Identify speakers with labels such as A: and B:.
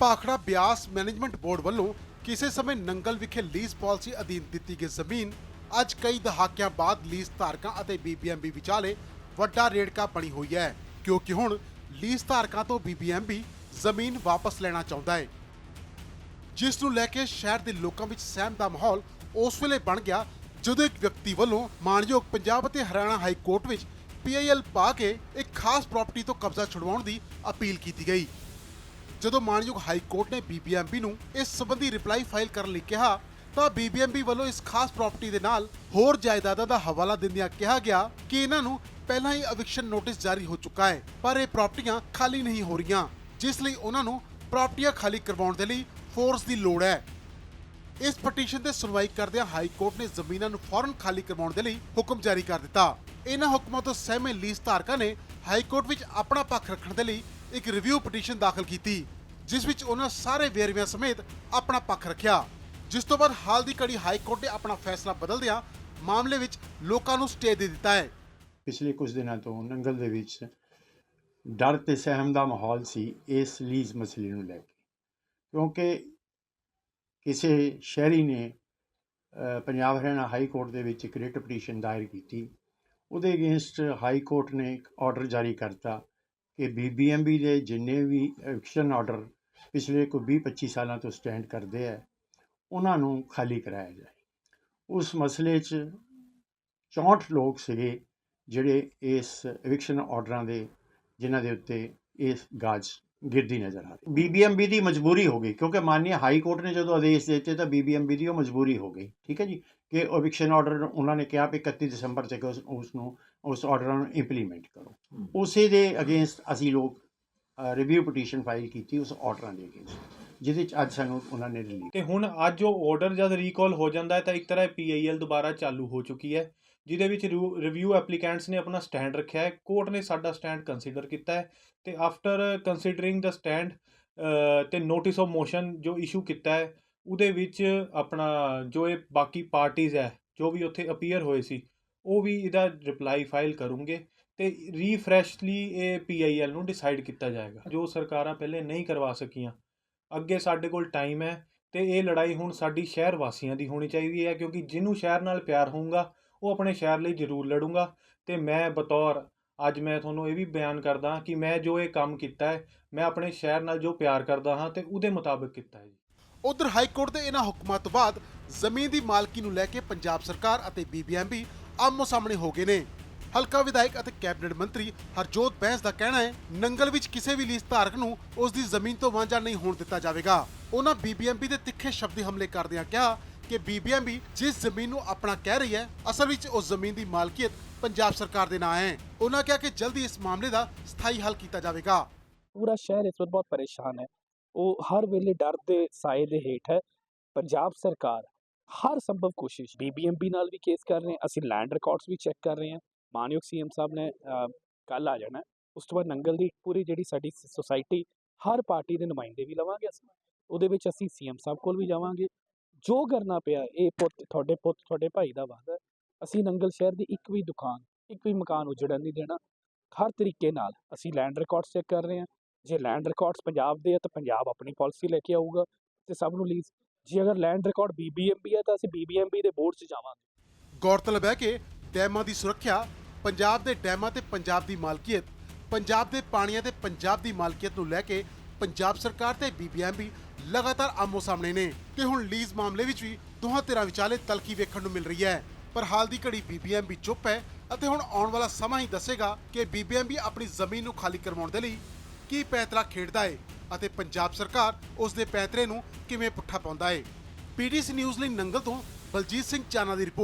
A: Bhakra Beas management board ਵੱਲੋਂ ਕਿਸੇ ਸਮੇਂ ਨੰਗਲ ਵਿਖੇ ਲੀਜ਼ ਪਾਲਿਸੀ ਅਧੀਨ ਦਿੱਤੀ ਗਈ ਜ਼ਮੀਨ, ਅੱਜ ਕਈ ਦਹਾਕਿਆਂ ਬਾਅਦ ਲੀਜ਼ ਧਾਰਕਾਂ ਅਤੇ ਬੀਬੀਐਮਬੀ ਵਿਚਾਲੇ ਵੱਡਾ ਰੇੜਕਾ ਬਣੀ ਹੋਈ ਹੈ, ਕਿਉਂਕਿ ਹੁਣ ਲੀਜ਼ ਧਾਰਕਾਂ ਤੋਂ ਬੀਬੀਐਮਬੀ ਜ਼ਮੀਨ ਵਾਪਸ ਲੈਣਾ ਚਾਹੁੰਦਾ ਹੈ। ਜਿਸ ਨੂੰ ਲੈ ਕੇ ਸ਼ਹਿਰ ਦੇ ਲੋਕਾਂ ਵਿੱਚ ਸਹਿਮ ਦਾ ਮਾਹੌਲ ਉਸ ਵੇਲੇ ਬਣ ਗਿਆ, ਜਦੋਂ ਇੱਕ ਵਿਅਕਤੀ ਵੱਲੋਂ ਮਾਨਯੋਗ ਪੰਜਾਬ ਅਤੇ ਹਰਿਆਣਾ ਹਾਈ ਕੋਰਟ ਵਿੱਚ ਪੀਆਈਐਲ ਪਾ ਕੇ ਇੱਕ ਖਾਸ ਪ੍ਰਾਪਰਟੀ ਤੋਂ ਕਬਜ਼ਾ ਛੁਡਵਾਉਣ ਦੀ ਅਪੀਲ ਕੀਤੀ ਗਈ। ਜਦੋਂ ਮਾਨਯੋਗ ਹਾਈ ਕੋਰਟ ਨੇ ਬੀਬੀਐਮਬੀ ਨੂੰ ਇਸ ਸੰਬੰਧੀ ਰਿਪਲਾਈ ਫਾਈਲ ਕਰਨ ਲਈ ਕਿਹਾ, ਤਾਂ ਬੀਬੀਐਮਬੀ ਵੱਲੋਂ ਇਸ ਖਾਸ ਪ੍ਰਾਪਰਟੀ ਦੇ ਨਾਲ ਹੋਰ ਜਾਇਦਾਦਾਂ ਦਾ ਹਵਾਲਾ ਦਿੰਦਿਆਂ ਕਿਹਾ ਗਿਆ ਕਿ ਇਹਨਾਂ ਨੂੰ ਪਹਿਲਾਂ ਹੀ ਐਵਿਕਸ਼ਨ ਨੋਟਿਸ ਜਾਰੀ ਹੋ ਚੁੱਕਾ ਹੈ, ਪਰ ਇਹ ਪ੍ਰਾਪਰਟੀਆਂ ਖਾਲੀ ਨਹੀਂ ਹੋ ਰਹੀਆਂ, ਜਿਸ ਲਈ ਉਹਨਾਂ ਨੂੰ ਪ੍ਰਾਪਰਟੀਆਂ ਖਾਲੀ ਕਰਵਾਉਣ ਦੇ ਲਈ ਫੋਰਸ ਦੀ ਲੋੜ ਹੈ। ਇਸ ਪਟੀਸ਼ਨ ਤੇ ਸੁਣਵਾਈ ਕਰਦਿਆਂ ਹਾਈ ਕੋਰਟ ਨੇ ਜ਼ਮੀਨਾਂ ਨੂੰ ਫੌਰਨ ਖਾਲੀ ਕਰਵਾਉਣ ਦੇ ਲਈ ਹੁਕਮ ਜਾਰੀ ਕਰ ਦਿੱਤਾ। ਇਹਨਾਂ ਹੁਕਮਾਂ ਤੋਂ ਸਹਿਮੇ ਲੀਜ਼ ਧਾਰਕਾਂ ਨੇ ਹਾਈ ਕੋਰਟ ਵਿੱਚ ਆਪਣਾ ਪੱਖ ਰੱਖਣ ਦੇ ਲਈ ਇੱਕ ਰਿਵਿਊ ਪਟੀਸ਼ਨ ਦਾਖਲ ਕੀਤੀ, ਜਿਸ ਵਿੱਚ ਉਹਨਾਂ ਸਾਰੇ ਵੇਰਵਿਆਂ ਸਮੇਤ ਆਪਣਾ ਪੱਖ ਰੱਖਿਆ। ਜਿਸ ਤੋਂ ਬਾਅਦ ਹਾਲ ਦੀ ਘੜੀ ਹਾਈ ਕੋਰਟ ਨੇ ਆਪਣਾ ਫੈਸਲਾ ਬਦਲਦਿਆਂ ਮਾਮਲੇ ਵਿੱਚ ਲੋਕਾਂ ਨੂੰ ਸਟੇ ਦੇ ਦਿੱਤਾ ਹੈ।
B: ਪਿਛਲੇ ਕੁਝ ਦਿਨਾਂ ਤੋਂ ਨੰਗਲ ਦੇ ਵਿੱਚ ਡਰ ਤੇ ਸਹਿਮ ਦਾ ਮਾਹੌਲ ਸੀ ਇਸ ਲੀਜ਼ ਮਸਲੇ ਨੂੰ ਲੈ ਕੇ। ਕਿਉਂਕਿ ਕਿਸੇ ਸ਼ਹਿਰੀ ਨੇ ਪੰਜਾਬ ਹਰਿਆਣਾ ਹਾਈ ਕੋਰਟ ਦੇ ਵਿੱਚ ਇੱਕ ਰਿਟ ਪਟੀਸ਼ਨ ਦਾਇਰ ਕੀਤੀ। ਉਹਦੇ ਅਗੇਂਸਟ ਹਾਈ ਕੋਰਟ ਨੇ ਇੱਕ ਆਰਡਰ ਜਾਰੀ ਕਰਤਾ। ਕਿ ਬੀਬੀਐਮਬੀ ਦੇ ਜਿੰਨੇ ਵੀ ਐਕਸ਼ਨ ਆਰਡਰ ਪਿਛਲੇ ਕੋਈ 20 25 ਸਾਲਾਂ ਤੋਂ ਸਟੈਂਡ ਕਰਦੇ ਆ, ਉਹਨਾਂ ਨੂੰ ਖਾਲੀ ਕਰਾਇਆ ਜਾਏ। ਉਸ ਮਸਲੇ 'ਚ 64 ਲੋਕ ਸੀਗੇ ਜਿਹੜੇ ਇਸ ਐਵਿਕਸ਼ਨ ਆਰਡਰਾਂ ਦੇ, ਜਿਨ੍ਹਾਂ ਦੇ ਉੱਤੇ ਇਸ ਗਾਜ ਗਿਰਦੀ ਨਜ਼ਰ ਆ ਰਹੀ। ਬੀਬੀਐਮਬੀ ਦੀ ਮਜਬੂਰੀ ਹੋ ਗਈ ਕਿਉਂਕਿ ਮਾਨਯ ਹਾਈ ਕੋਰਟ ਨੇ ਜਦੋਂ ਆਦੇਸ਼ ਦਿੱਤੇ ਤਾਂ ਬੀਬੀਐਮਬੀ ਦੀ ਉਹ ਮਜਬੂਰੀ ਹੋ ਗਈ ਠੀਕ ਹੈ ਜੀ? ਕਿ ਐਵਿਕਸ਼ਨ ਆਰਡਰ ਉਹਨਾਂ ਨੇ ਕਿਹਾ ਵੀ 31 ਦਸੰਬਰ ਤੱਕ ਉਸ ਉਸ ਨੂੰ ਉਸ ਆਰਡਰਾਂ ਨੂੰ ਇੰਪਲੀਮੈਂਟ ਕਰੋ। ਉਸੇ ਦੇ ਅਗੇਂਸਟ ਅਸੀਂ ਲੋਕ ਰਿਵਿਊ ਪਟੀਸ਼ਨ ਫਾਈਲ ਕੀਤੀ ਉਸ ਆਰਡਰਾਂ ਦੇ ਅਗੇਂਸਟ ਜਿਹਦੇ ਚ ਅੱਜ ਸਾਨੂੰ ਉਹਨਾਂ ਨੇ ਰਿਲੀਜ਼
C: ਤੇ ਹੁਣ ਅੱਜ ਉਹ ਆਰਡਰ ਜਦ ਰੀਕਾਲ ਹੋ ਜਾਂਦਾ ਹੈ ਤਾਂ ਇੱਕ ਤਰ੍ਹਾਂ ਪੀਆਈਐਲ ਦੁਬਾਰਾ ਚਾਲੂ ਹੋ ਚੁੱਕੀ ਹੈ। ਜਿਹਦੇ ਵਿੱਚ ਰਿਵਿਊ ਐਪਲੀਕੈਂਟਸ ਨੇ ਆਪਣਾ ਸਟੈਂਡ ਰੱਖਿਆ ਹੈ। ਕੋਰਟ ਨੇ ਸਾਡਾ ਸਟੈਂਡ ਕੰਸੀਡਰ ਕੀਤਾ ਹੈ ਤੇ ਆਫਟਰ ਕੰਸੀਡਰਿੰਗ ਦਾ ਸਟੈਂਡ ਤੇ ਨੋਟਿਸ ਆਫ ਮੋਸ਼ਨ ਜੋ ਇਸ਼ੂ ਕੀਤਾ ਹੈ, ਉਹਦੇ ਵਿੱਚ ਆਪਣਾ ਜੋ ਇਹ ਬਾਕੀ ਪਾਰਟੀਆਂ ਹੈ, ਜੋ ਵੀ ਉੱਥੇ ਅਪੀਅਰ ਹੋਏ ਸੀ, ਉਹ ਵੀ ਇਹਦਾ ਰਿਪਲਾਈ ਫਾਈਲ ਕਰੂੰਗੇ ਤੇ ਰੀਫਰੈਸ਼ਲੀ ਇਹ ਪੀਆਈਐਲ ਨੂੰ ਡਿਸਾਈਡ ਕੀਤਾ ਜਾਏਗਾ। ਜੋ ਸਰਕਾਰਾਂ ਪਹਿਲੇ ਨਹੀਂ ਕਰਵਾ ਸਕੀਆਂ, ਅੱਗੇ ਸਾਡੇ ਕੋਲ ਟਾਈਮ ਹੈ ਤੇ ਇਹ ਲੜਾਈ ਹੁਣ ਸਾਡੀ ਸ਼ਹਿਰ ਵਾਸੀਆਂ ਦੀ ਹੋਣੀ ਚਾਹੀਦੀ ਹੈ, ਕਿਉਂਕਿ ਜਿਹਨੂੰ ਸ਼ਹਿਰ ਨਾਲ ਪਿਆਰ ਹੋਊਗਾ ਉਹ ਆਪਣੇ ਸ਼ਹਿਰ ਲਈ ਜ਼ਰੂਰ ਲੜੂਗਾ। ਤੇ ਮੈਂ ਬਤੌਰ ਅੱਜ ਮੈਂ ਤੁਹਾਨੂੰ ਇਹ ਵੀ ਬਿਆਨ ਕਰਦਾ ਕਿ ਮੈਂ ਜੋ ਇਹ ਕੰਮ ਕੀਤਾ ਹੈ, ਮੈਂ ਆਪਣੇ ਸ਼ਹਿਰ ਨਾਲ ਜੋ ਪਿਆਰ ਕਰਦਾ ਹਾਂ ਤੇ ਉਹਦੇ ਮੁਤਾਬਕ ਕੀਤਾ ਹੈ ਜੀ।
A: ਉਧਰ ਹਾਈ ਕੋਰਟ ਦੇ ਇਹਨਾਂ ਹੁਕਮਾਂ ਤੋਂ ਬਾਅਦ ਜ਼ਮੀਨ ਦੀ ਮਾਲਕੀ ਨੂੰ ਲੈ ਕੇ ਪੰਜਾਬ ਸਰਕਾਰ ਅਤੇ ਬੀਬੀਐਮਬੀ ਆਮੋ ਸਾਹਮਣੇ ਹੋ ਗਏ ਨੇ। ਹਲਕਾ ਵਿਧਾਇਕ ਅਤੇ ਕੈਬਨਿਟ ਮੰਤਰੀ ਹਰਜੋਤ ਬੈਂਸ ਦਾ ਕਹਿਣਾ ਹੈ, ਨੰਗਲ ਵਿੱਚ ਕਿਸੇ ਵੀ ਲੀਜ਼ ਧਾਰਕ ਨੂੰ ਉਸ ਦੀ ਜ਼ਮੀਨ ਤੋਂ ਵਾਂਝਾ ਨਹੀਂ ਹੋਣ ਦਿੱਤਾ ਜਾਵੇਗਾ। ਉਹਨਾਂ ਬੀਬੀਐਮਬੀ ਦੇ ਤਿੱਖੇ ਸ਼ਬਦੀ ਹਮਲੇ ਕਰਦਿਆਂ ਕਿਹਾ ਕਿ ਬੀਬੀਐਮਬੀ ਜਿਸ ਜ਼ਮੀਨ ਨੂੰ ਆਪਣਾ ਕਹਿ ਰਹੀ ਹੈ, ਅਸਲ ਵਿੱਚ ਉਸ ਜ਼ਮੀਨ ਦੀ ਮਾਲਕੀਅਤ ਪੰਜਾਬ ਸਰਕਾਰ ਦੇ ਨਾਂ ਹੈ। ਉਹਨਾਂ ਕਿਹਾ ਕਿ ਜਲਦੀ ਇਸ ਮਾਮਲੇ ਦਾ ਸਥਾਈ ਹੱਲ ਕੀਤਾ ਜਾਵੇਗਾ।
D: ਪੂਰਾ ਸ਼ਹਿਰ ਇਸ ਵਕਤ ਬਹੁਤ ਪਰੇਸ਼ਾਨ ਹੈ। ਉਹ ਹਰ ਵੇਲੇ ਡਰ ਦੇ ਸਾਏ ਦੇ ਹੇਠ ਹੈ। ਪੰਜਾਬ ਸਰਕਾਰ ਹਰ ਸੰਭਵ ਕੋਸ਼ਿਸ਼ ਬੀਬੀਐਮਬੀ ਨਾਲ ਵੀ ਕੇਸ ਕਰ ਰਹੇ ਹਾਂ। ਅਸੀਂ ਲੈਂਡ ਰਿਕਾਰਡਸ ਵੀ ਚੈੱਕ ਕਰ ਰਹੇ ਹਾਂ। ਮਾਨਯੋਗ ਸੀਐਮ ਸਾਹਿਬ ਨੇ ਕੱਲ ਆ ਜਾਣਾ ਉਸ ਤੋਂ ਬਾਅਦ ਨੰਗਲ ਦੀ ਪੂਰੀ ਜਿਹੜੀ ਸਾਡੀ ਸੁਸਾਇਟੀ ਹਰ ਪਾਰਟੀ ਦੇ ਨੁਮਾਇੰਦੇ ਵੀ ਲਵਾਂਗੇ ਅਸੀਂ। ਉਹਦੇ ਵਿੱਚ ਅਸੀਂ ਸੀਐਮ ਸਾਹਿਬ ਕੋਲ ਵੀ ਜਾਵਾਂਗੇ। ਜੋ ਕਰਨਾ ਪਿਆ, ਇਹ ਪੁੱਤ ਤੁਹਾਡੇ ਪੁੱਤ, ਤੁਹਾਡੇ ਭਾਈ ਦਾ ਵਾਅਦਾ ਹੈ। ਅਸੀਂ ਨੰਗਲ ਸ਼ਹਿਰ ਦੀ ਇੱਕ ਵੀ ਦੁਕਾਨ, ਇੱਕ ਵੀ ਮਕਾਨ ਉਜੜਨ ਨਹੀਂ ਦੇਣਾ। ਹਰ ਤਰੀਕੇ ਨਾਲ ਅਸੀਂ ਲੈਂਡ ਰਿਕਾਰਡਸ ਚੈੱਕ ਕਰ ਰਹੇ ਹਾਂ। ਜੇ ਲੈਂਡ ਰਿਕਾਰਡਸ ਪੰਜਾਬ ਦੇ ਆ, ਤਾਂ ਪੰਜਾਬ ਆਪਣੀ ਪਾਲਿਸੀ ਲੈ ਕੇ ਆਊਗਾ ਤੇ ਸਭ ਨੂੰ ਲੀਜ਼ ਜੇ ਅਗਰ ਲੈਂਡ ਰਿਕਾਰਡ ਬੀਬੀਐਮਬੀ ਹੈ, ਤਾਂ ਅਸੀਂ ਬੀਬੀਐਮਬੀ ਦੇ ਬੋਰਡ 'ਚ ਜਾਵਾਂਗੇ।
A: ਗੌਰਤਲਬ ਹੈ ਕਿ ਡੈਮਾਂ ਦੀ ਸੁਰੱਖਿਆ ਪੰਜਾਬ ਦੇ ਡੈਮਾਂ ਤੇ ਪੰਜਾਬ ਦੀ ਮਾਲਕੀਅਤ, ਪੰਜਾਬ ਦੇ ਪਾਣੀਆਂ ਤੇ ਪੰਜਾਬ ਦੀ ਮਾਲਕੀਅਤ ਨੂੰ ਲੈ ਕੇ ਪੰਜਾਬ ਸਰਕਾਰ ਤੇ ਬੀਬੀਐਮਬੀ ਲਗਾਤਾਰ ਆਮੋ ਸਾਹਮਣੇ ਨੇ ਤੇ ਹੁਣ ਲੀਜ਼ ਮਾਮਲੇ ਵਿੱਚ ਵੀ ਦੋਹਾਂ ਧਿਰਾਂ ਵਿਚਾਲੇ ਤਲਖੀ ਵੇਖਣ ਨੂੰ ਮਿਲ ਰਹੀ ਹੈ। ਪਰ ਹਾਲ ਦੀ ਘੜੀ ਬੀਬੀਐਮਬੀ ਚੁੱਪ ਹੈ ਅਤੇ ਹੁਣ ਆਉਣ ਵਾਲਾ ਸਮਾਂ ਹੀ ਦੱਸੇਗਾ ਕਿ ਬੀਬੀਐਮਬੀ ਆਪਣੀ ਜ਼ਮੀਨ ਨੂੰ ਖਾਲੀ ਕਰਵਾਉਣ ਦੇ ਲਈ ਕੀ ਪੈਤਰਾ ਖੇਡਦਾ ਹੈ ਅਤੇ ਪੰਜਾਬ ਸਰਕਾਰ ਉਸ ਦੇ ਪੈਤਰੇ ਨੂੰ ਕਿਵੇਂ ਪੁੱਠਾ ਪਾਉਂਦਾ ਹੈ ਪੀਡੀਸੀ ਨਿਊਜ਼ ਲਈ ਨੰਗਲ ਤੋਂ ਬਲਜੀਤ ਸਿੰਘ ਚਾਨਾ ਦੀ ਰਿਪੋਰਟ